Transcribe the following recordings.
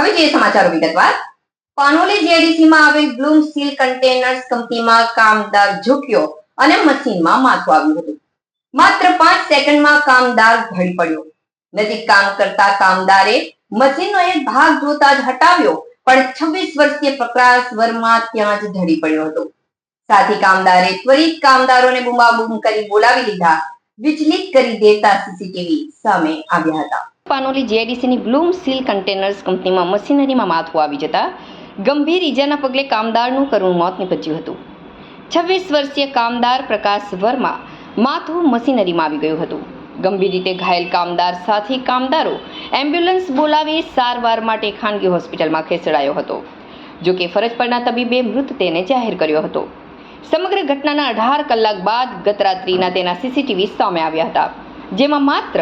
હવે જે સમાચારો વિગતવાર. પાનોલી જેડીસીમાં આવેલ બ્લૂમ સ્ટીલ કન્ટેનર્સ કંપનીમાં કામદાર ઝૂક્યો અને મશીનમાં માથું આવ્યું હતું. માત્ર પાંચ સેકન્ડમાં કામદાર ભળી પડ્યો. નજીક કામ કરતા કામદારે મશીનનો એક ભાગ જોતા જ હટાવ્યો, પણ છવ્વીસ વર્ષીય પ્રકાશ વર્મા ત્યાં જ ઢળી પડ્યો હતો. સાથી કામદારે ત્વરિત કામદારોને બૂમાબૂમ કરી બોલાવી લીધા. વિચલિત કરી દેતા સીસીટીવી સામે આવ્યા હતા. પાનોલી જીઆઈડીસીની બ્લૂમ સીલ કન્ટેનર્સ કંપનીમાં મશીનરીમાં માથું આવી જતા ગંભીર ઈજાના પગલે કામદારનું કરુણ મોત નીપજ્યું હતું. છવ્વીસ વર્ષીય કામદાર પ્રકાશ વર્મા માથું મશીનરીમાં આવી ગયું હતું. ગંભીર રીતે ઘાયલ કામદાર સાથે કામદારો એમ્બ્યુલન્સ બોલાવી સારવાર માટે ખાનગી હોસ્પિટલમાં ખસેડાયો હતો. જો કે ફરજ પરના તબીબે મૃતદેહને જાહેર કર્યો હતો. સમગ્ર ઘટનાના અઢાર કલાક બાદ ગત રાત્રિના તેના સીસીટીવી સામે આવ્યા હતા, જેમાં માત્ર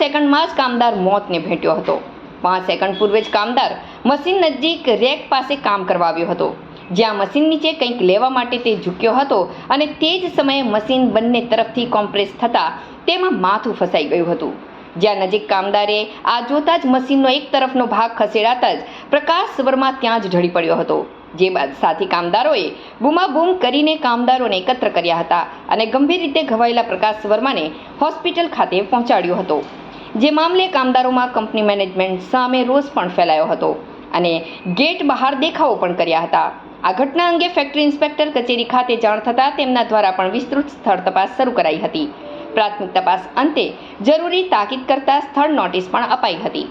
સેકન્ડમાં જ કામદાર મોતને ભેટ્યો હતો. પાંચ સેકન્ડ પૂર્વે જ કામદાર મશીન નજીક રેક પાસે કામ કરવા આવ્યો હતો. જ્યાં મશીન નીચે કંઈક લેવા માટે તે ઝૂક્યો હતો અને તે જ સમયે મશીન બંને તરફથી કોમ્પ્રેસ થતાં તેમાં માથું ફસાઈ ગયું હતું. જ્યાં નજીક કામદારે આ જોતા જ મશીનનો એક તરફનો ભાગ ખસેડાતા જ પ્રકાશ વર્મા ત્યાં જ ઢળી પડ્યો હતો. જે બાદ સાથી કામદારોએ બૂમાબૂમ કરીને કામદારોને એકત્ર કર્યા હતા અને ગંભીર રીતે ઘવાયેલા પ્રકાશ વર્માને હોસ્પિટલ ખાતે પહોંચાડ્યો હતો. જે મામલે કામદારોમાં કંપની મેનેજમેન્ટ સામે રોષ પણ ફેલાયો હતો અને ગેટ બહાર દેખાવો પણ કર્યા હતા. આ ઘટના અંગે ફેક્ટરી ઇન્સ્પેક્ટર કચેરી ખાતે જાણ થતાં તેમના દ્વારા પણ વિસ્તૃત સ્થળ તપાસ શરૂ કરાઈ હતી. પ્રાથમિક તપાસ અંતે જરૂરી તાકીદ કરતા સ્થળ નોટિસ પણ અપાઈ હતી.